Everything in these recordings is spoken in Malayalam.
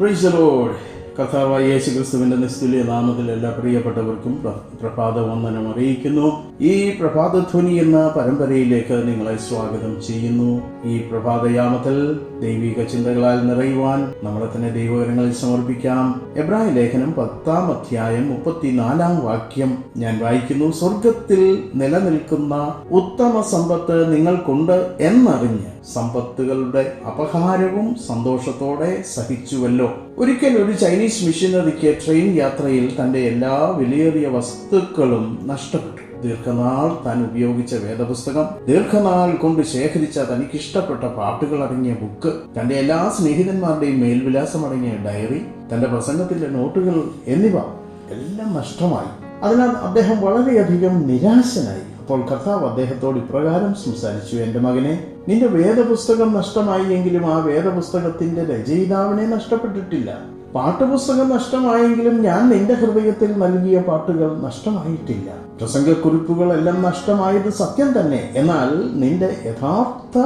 പ്രൈസ് ലോഡ് യേശു നിസ്തുല്യ നാമത്തിൽ എല്ലാ പ്രിയപ്പെട്ടവർക്കും പ്ര- പ്രഭാത വന്ദനം അറിയിക്കുന്നു. ഈ പ്രഭാതധ്വനി എന്ന പരമ്പരയിലേക്ക് നിങ്ങളെ സ്വാഗതം ചെയ്യുന്നു. ഈ പ്രഭാതയാമത്തിൽ ദൈവിക ചിന്തകളാൽ നിറയുവാൻ നമ്മളെ തന്നെ ദൈവകരങ്ങളിൽ സമർപ്പിക്കാം. എബ്രായ ലേഖനം പത്താം അധ്യായം മുപ്പത്തിനാലാം വാക്യം ഞാൻ വായിക്കുന്നു. സ്വർഗത്തിൽ നിലനിൽക്കുന്ന ഉത്തമ സമ്പത്ത് നിങ്ങൾക്കുണ്ട് എന്നറിഞ്ഞ് സമ്പത്തുകളുടെ അപഹാരവും സന്തോഷത്തോടെ സഹിച്ചുവല്ലോ. ഒരിക്കൽ ഒരു ചൈനീസ് മിഷനറിക്ക് ട്രെയിൻ യാത്രയിൽ തന്റെ എല്ലാ വിലയേറിയ വസ്തുക്കളും നഷ്ടപ്പെട്ടു. ദീർഘനാൾ താൻ ഉപയോഗിച്ച വേദപുസ്തകം ദീർഘനാൾ കൊണ്ട് ശേഖരിച്ച തനിക്കിഷ്ടപ്പെട്ട പാട്ടുകൾ അടങ്ങിയ ബുക്ക് തന്റെ എല്ലാ സ്നേഹിതന്മാരുടെയും മേൽവിലാസം അടങ്ങിയ ഡയറി തന്റെ പ്രസംഗത്തിലെ നോട്ടുകൾ എന്നിവ എല്ലാം നഷ്ടമായി. അതിനാൽ അദ്ദേഹം വളരെയധികം നിരാശനായി. അപ്പോൾ കർത്താവ് അദ്ദേഹത്തോട് ഇപ്രകാരം സംസാരിച്ചു എന്റെ മകനെ നിന്റെ വേദപുസ്തകം നഷ്ടമായി എങ്കിലും ആ വേദപുസ്തകത്തിന്റെ രചയിതാവിനെ നഷ്ടപ്പെട്ടിട്ടില്ല. പാട്ടുപുസ്തകം നഷ്ടമായെങ്കിലും ഞാൻ നിന്റെ ഹൃദയത്തിൽ നൽകിയ പാട്ടുകൾ നഷ്ടമായിട്ടില്ല. പ്രസംഗക്കുറിപ്പുകളെല്ലാം നഷ്ടമായത് സത്യം തന്നെ. എന്നാൽ നിന്റെ യഥാർത്ഥ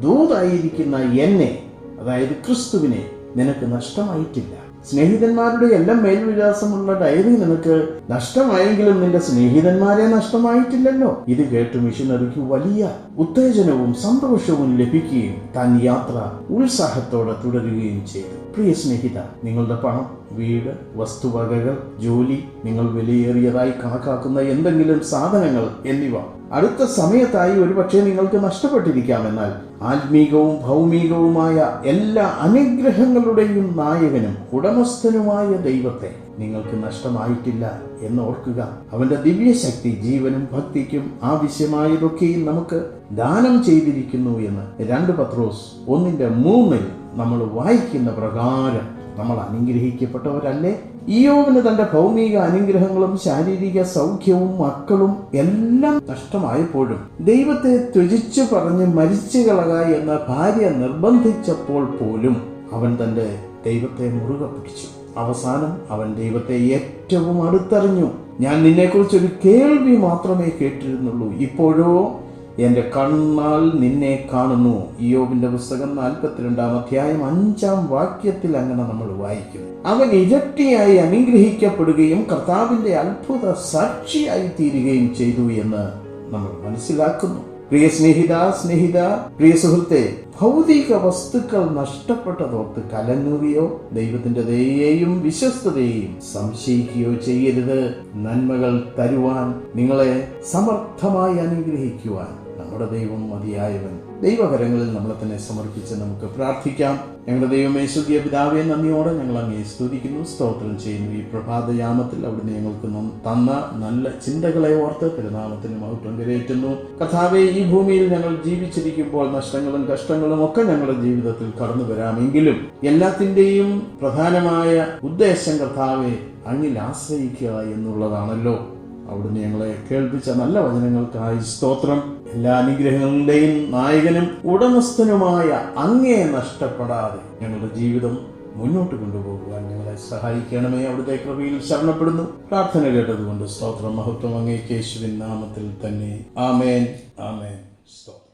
ദൂതായിരിക്കുന്ന എന്നെ അതായത് ക്രിസ്തുവിനെ നിനക്ക് നഷ്ടമായിട്ടില്ല. സ്നേഹിതന്മാരുടെ എല്ലാം മേൽവിലാസമുള്ള ഡയറി നിനക്ക് നഷ്ടമായെങ്കിലും നിന്റെ സ്നേഹിതന്മാരെ നഷ്ടമായിട്ടില്ലല്ലോ. ഇത് കേട്ട് മിഷനറിക്ക് വലിയ ഉത്തേജനവും സന്തോഷവും ലഭിക്കുകയും താൻ യാത്ര ഉത്സാഹത്തോടെ തുടരുകയും ചെയ്തു. പ്രിയ സ്നേഹിത നിങ്ങളുടെ പണം വീട് വസ്തുവകകൾ ജോലി നിങ്ങൾ വിലയേറിയതായി കണക്കാക്കുന്ന എന്തെങ്കിലും സാധനങ്ങൾ എന്നിവ അടുത്ത സമയത്തായി ഒരുപക്ഷെ നിങ്ങൾക്ക് നഷ്ടപ്പെട്ടിരിക്കാം എന്നാൽ ആത്മീകവും ഭൗമികവുമായ എല്ലാ അനുഗ്രഹങ്ങളുടെയും നായകനും ഉടമസ്ഥനുമായ ദൈവത്തെ നിങ്ങൾക്ക് നഷ്ടമായിട്ടില്ല എന്ന് ഓർക്കുക. അവന്റെ ദിവ്യശക്തി ജീവനും ഭക്തിക്കും ആവശ്യമായതൊക്കെയും നമുക്ക് ദാനം ചെയ്തിരിക്കുന്നു എന്ന് രണ്ട് പത്രോസ് ഒന്നിന്റെ മൂന്നിൽ നമ്മൾ വായിക്കുന്ന പ്രകാരം നമ്മൾ അനുഗ്രഹിക്കപ്പെട്ടവരല്ലേ? ഇയോവിന് തന്റെ ഭൗമിക അനുഗ്രഹങ്ങളും ശാരീരിക സൗഖ്യവും മക്കളും എല്ലാം നഷ്ടമായപ്പോഴും ദൈവത്തെ ത്യജിച്ചു പറഞ്ഞ് മരിച്ചു കളക എന്ന ഭാര്യ നിർബന്ധിച്ചപ്പോൾ പോലും അവൻ തന്റെ ദൈവത്തെ മുറുകെ പിടിച്ചു. അവസാനം അവൻ ദൈവത്തെ ഏറ്റവും അടുത്തറിഞ്ഞു. ഞാൻ നിന്നെക്കുറിച്ചൊരു കേൾവി മാത്രമേ കേട്ടിരുന്നുള്ളൂ. ഇപ്പോഴോ എന്റെ കണ്ണാൽ നിന്നെ കാണുന്നു. യോബിന്റെ പുസ്തകം നാൽപ്പത്തിരണ്ടാം അധ്യായം അഞ്ചാം വാക്യത്തിൽ അങ്ങനെ നമ്മൾ വായിക്കും അവൻ ഇരട്ടിയായി അനുഗ്രഹിക്കപ്പെടുകയും കർത്താവിന്റെ അത്ഭുത സാക്ഷിയായി തീരുകയും ചെയ്തു എന്ന് നമ്മൾ മനസ്സിലാക്കുന്നു. പ്രിയ സ്നേഹിത സ്നേഹിത പ്രിയ സുഹൃത്തെ ഭൗതിക വസ്തുക്കൾ നഷ്ടപ്പെട്ടതോർത്ത് കലങ്ങുകയോ ദൈവത്തിന്റെ ദയയെയും വിശ്വസ്തതയെയും സംശയിക്കുകയോ ചെയ്യരുത്. നന്മകൾ തരുവാൻ നിങ്ങളെ സമർത്ഥമായി അനുഗ്രഹിക്കുവാൻ നമ്മുടെ ദൈവം മതിയായവൻ. ദൈവകരങ്ങളിൽ നമ്മളെ തന്നെ സമർപ്പിച്ച് നമുക്ക് പ്രാർത്ഥിക്കാം. ഞങ്ങളുടെ ദൈവമേ സുഖിയ പിതാവെ നന്ദിയോടെ ഞങ്ങൾ അങ്ങേ സ്തുതിക്കുന്നു സ്തോത്രം ചെയ്യുന്നു. ഈ പ്രഭാതയാമത്തിൽ അവിടുന്ന് ഞങ്ങൾക്ക് തന്ന നല്ല ചിന്തകളെ ഓർത്ത് പെരുനാമത്തിന് മഹത്വം കരയേറ്റുന്നു. കഥാവെ ഈ ഭൂമിയിൽ ഞങ്ങൾ ജീവിച്ചിരിക്കുമ്പോൾ നഷ്ടങ്ങളും കഷ്ടങ്ങളും ഒക്കെ ഞങ്ങളുടെ ജീവിതത്തിൽ കടന്നു വരാമെങ്കിലും എല്ലാത്തിന്റെയും പ്രധാനമായ ഉദ്ദേശം കർത്താവെ അങ്ങിൽ ആശ്രയിക്കുക എന്നുള്ളതാണല്ലോ. അവിടുന്ന് ഞങ്ങളെ കേൾപ്പിച്ച നല്ല വചനങ്ങൾക്കായി സ്തോത്രം. എല്ലാ അനുഗ്രഹങ്ങളുടെയും നായകനും ഉടമസ്ഥനുമായ അങ്ങേ നഷ്ടപ്പെടാതെ ഞങ്ങളുടെ ജീവിതം മുന്നോട്ട് കൊണ്ടുപോകുവാൻ ഞങ്ങളെ സഹായിക്കണമേ. അവിടുത്തെ കൃപയിൽ ശരണപ്പെടുന്നു. പ്രാർത്ഥന കേട്ടതുകൊണ്ട് സ്തോത്രം. മഹത്വം അങ്ങേ യേശുവിൻ നാമത്തിൽ തന്നെ. ആമേൻ. ആമേൻ. സ്തോത്രം